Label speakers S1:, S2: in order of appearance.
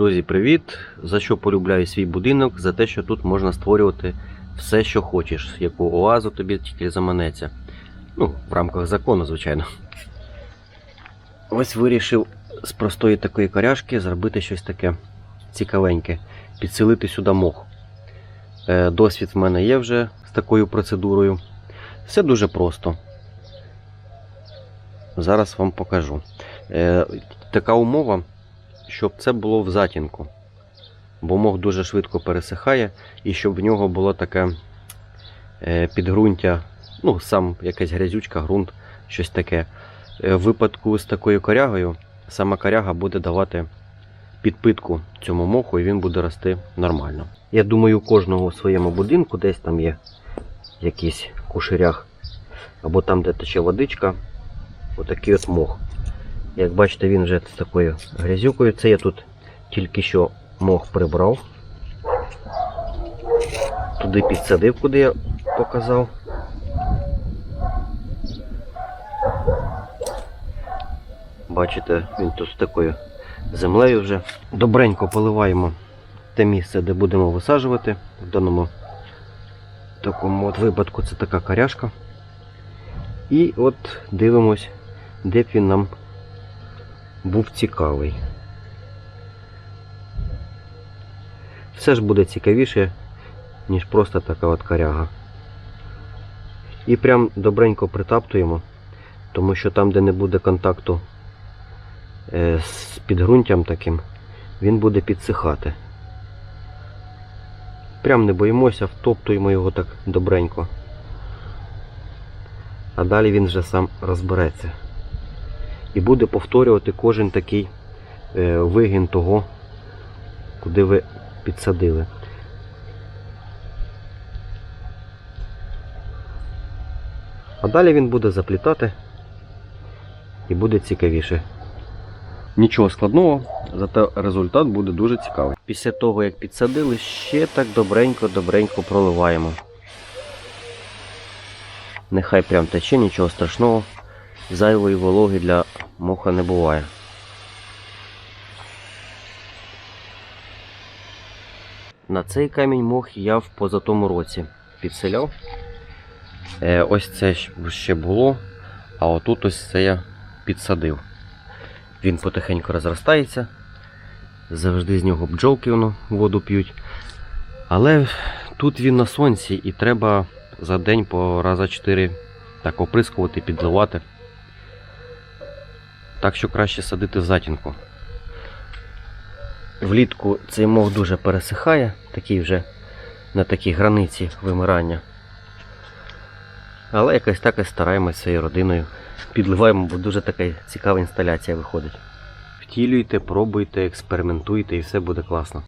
S1: Друзі, привіт! За що полюбляю свій будинок? За те, що тут можна створювати все, що хочеш, яку оазу тобі тільки заманеться. Ну, в рамках закону, звичайно. Ось вирішив з простої такої коряшки зробити щось таке цікавеньке, підселити сюди мох. Е, Досвід в мене є вже з такою процедурою. Все дуже просто. Зараз вам покажу. Е, Така умова, щоб це було в затінку. Бо мох дуже швидко пересихає, і щоб в нього було таке е, підґрунтя, ну, сам якась грязючка, ґрунт, щось таке. Е, В випадку з такою корягою, сама коряга буде давати підпитку цьому моху, і він буде рости нормально. Я думаю, у кожного у своєму будинку десь там є якийсь кушерях, або там, де тече водичка, отакий от мох. Як бачите, він вже з такою грязюкою. Це я тут тільки що мох прибрав. Туди підсадив, куди я показав. Бачите, він тут з такою землею вже. Добренько поливаємо те місце, де будемо висаджувати. В даному такому от випадку це така коряшка. І от дивимось, де б він нам був цікавий. Все ж буде цікавіше, ніж просто така от коряга. І прям добренько притаптуємо, тому що там, де не буде контакту е, з підґрунтям таким, він буде підсихати. Прям не боїмося, втоптуємо його так добренько. А далі він вже сам розбереться і буде повторювати кожен такий е, вигін того, куди ви підсадили. А далі він буде заплітати і буде цікавіше. Нічого складного, зате результат буде дуже цікавий. Після того, як підсадили, ще так добренько-добренько проливаємо. Нехай прям тече, нічого страшного зайвої вологи для моха не буває. На цей камінь мох я в позатому році підселяв. Е, ось це ще було, а отут ось це я підсадив. Він потихеньку розростається. Завжди з нього бджолки воду п'ють. Але тут він на сонці і треба за день по раза 4 так оприскувати, підливати. Так що краще садити в затінку. Влітку цей мох дуже пересихає, такий вже на такій границі вимирання. Але якось так і стараємося цією родиною. Підливаємо, бо дуже така цікава інсталяція виходить. Втілюйте, пробуйте, експериментуйте і все буде класно.